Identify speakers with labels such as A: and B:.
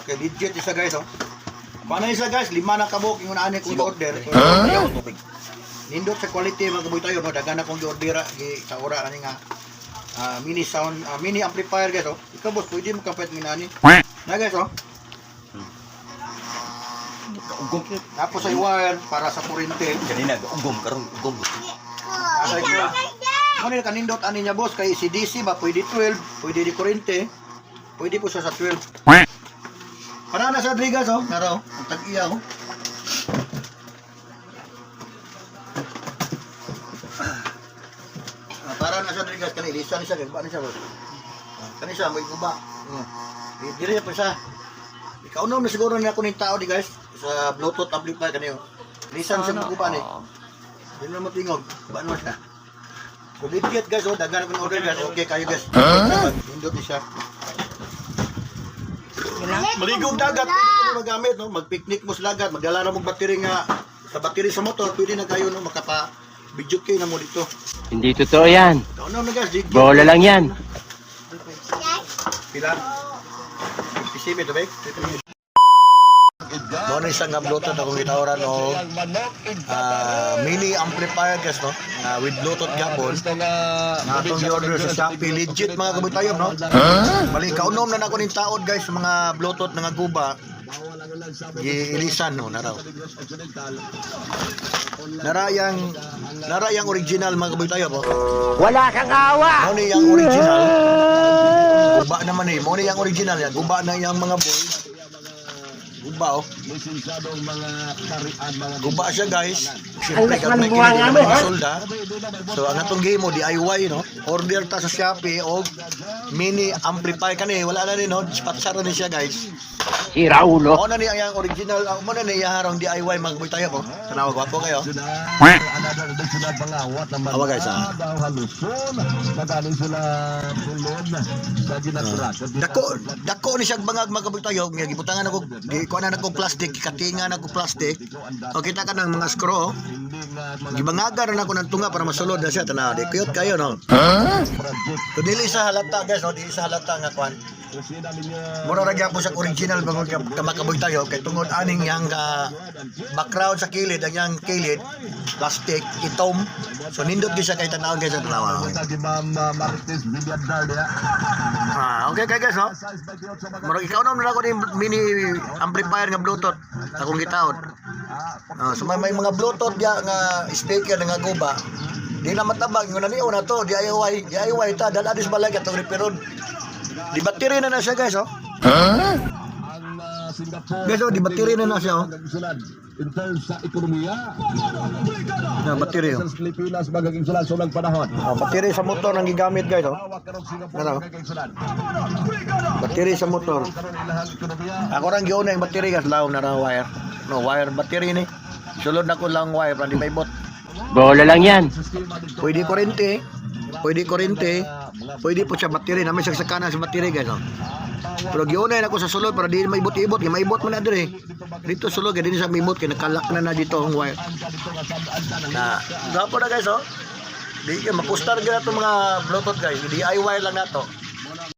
A: okay, legit isa guys, oh. Paano isa guys, lima na kabok yung unaan kong order. Ayaw tubig. Nindot sa quality mga kaboy tayo, no? Dagan akong gi-order gi sa ora ani nga ah, mini sound, ah, mini amplifier guys, oh. Ikaw boss, pwede mo kapit minani. Na guys, oh.
B: Ugom.
A: Tapos ay wire para sa kuryente.
B: Kanina, ugom karon ugom.
A: Asa ko. Ni kanindot ani niya boss kay si DC ba pwede 12, pwede di kuryente. Pwede po siya sa 12. Para na sa Rodriguez oh, naraw, ang tag-iya oh. Ah, para na sa Rodriguez kani lisan siya kay ba ni siya boss. Ah, Kani siya may guba. Hmm. Di dire pa siya. Ikaw na siguro na ako ning tao di guys sa Bluetooth amplifier kani oh. Lisan siya mo guba ni. Hindi na matingog. Baan mo siya? So, legit guys, oh, dagan akong order guys. Okay kayo guys. Hindot ni siya. Maligog dagat, pwede ko na magamit, no? Mag-picnic mo sa dagat, magdala na mo battery nga sa battery sa motor, pwede na kayo no makapa video kay na mo dito.
C: Hindi totoo yan.
A: Ikaw na na guys.
C: Bola lang yan.
A: Pila? 57 ito Doon na isang Bluetooth akong gitawaran o ah, mini amplifier guys no Ah, with Bluetooth gapon na itong i-order sa Shopee legit mga kabutayon no bali kaunom na nako ning taod guys sa mga Bluetooth nga guba giilisan no naraw nara yang nara yang original mga kabutayon po
C: Wala kang awa!
A: Mao ni yang original. Guba naman eh. Mao ni yang original yan. Guba na yang mga boy. Guba oh. Guba siya guys. Siyempre kag may kinilig naman yung solda. So ang atong game mo DIY no. Order ta sa Shopee og mini amplifier kani wala na ni no. Spatsara ni siya guys.
C: Si Raulo.
A: Mao na ni ang yang original. uh, Mao na ni yang harong DIY mga boy tayo po. Tanawa gwapo kayo. Awa guys ah. Dako, dako ni siya bangag mga kabutayo, nga gibutangan ako, kuan na ako plastic, katingan ako plastic. O kita ka ng mga screw. Gibangaga na ako ng tunga para masulod na siya tanaw. Di cute kayo no. So dili sa halata guys, no, dili sa halata nga kuan. Mura ra gyapon sa original bangod ka kamakaboy tayo kay tungod aning yang ka background sa kilid ang yang kilid plastic itom. So nindot gyud siya kay tanaw guys sa tanaw. Ah, okay kay guys, no? Murag ikaw na ako ni mini amplifier nga Bluetooth akong gitaod. Ah, so may, may mga Bluetooth ya nga speaker nga guba. Di na matabag yung naniyo na to, DIY, DIY ta, daladis balay katong reperon. Di battery na na siya guys, oh. Guys, oh, di battery na na siya, oh.
D: In terms sa ekonomiya,
A: Na battery, oh.
D: sa Pilipinas magaging sulan sulang panahon.
A: Ah, battery sa motor nang gigamit guys, oh. Ano? Battery sa motor. Ako rang giuna yung battery guys, laom na na wire. No, wire battery ni. Sulod na ko lang wire, para di may bot.
C: Bola lang yan.
A: Pwede kurente, pwede kurente, pwede po siya battery, namin siya sa kanan sa battery guys. Oh. Pero giunay na ako sa sulod para di may ibot-ibot, kaya may ibot man na dire. Dito sulod, kaya din sa may ibot, kaya nakalak na na dito ang wire. Na, gapo na guys oh. Di ka mapustar gina itong mga bluetooth guys, DIY lang na to.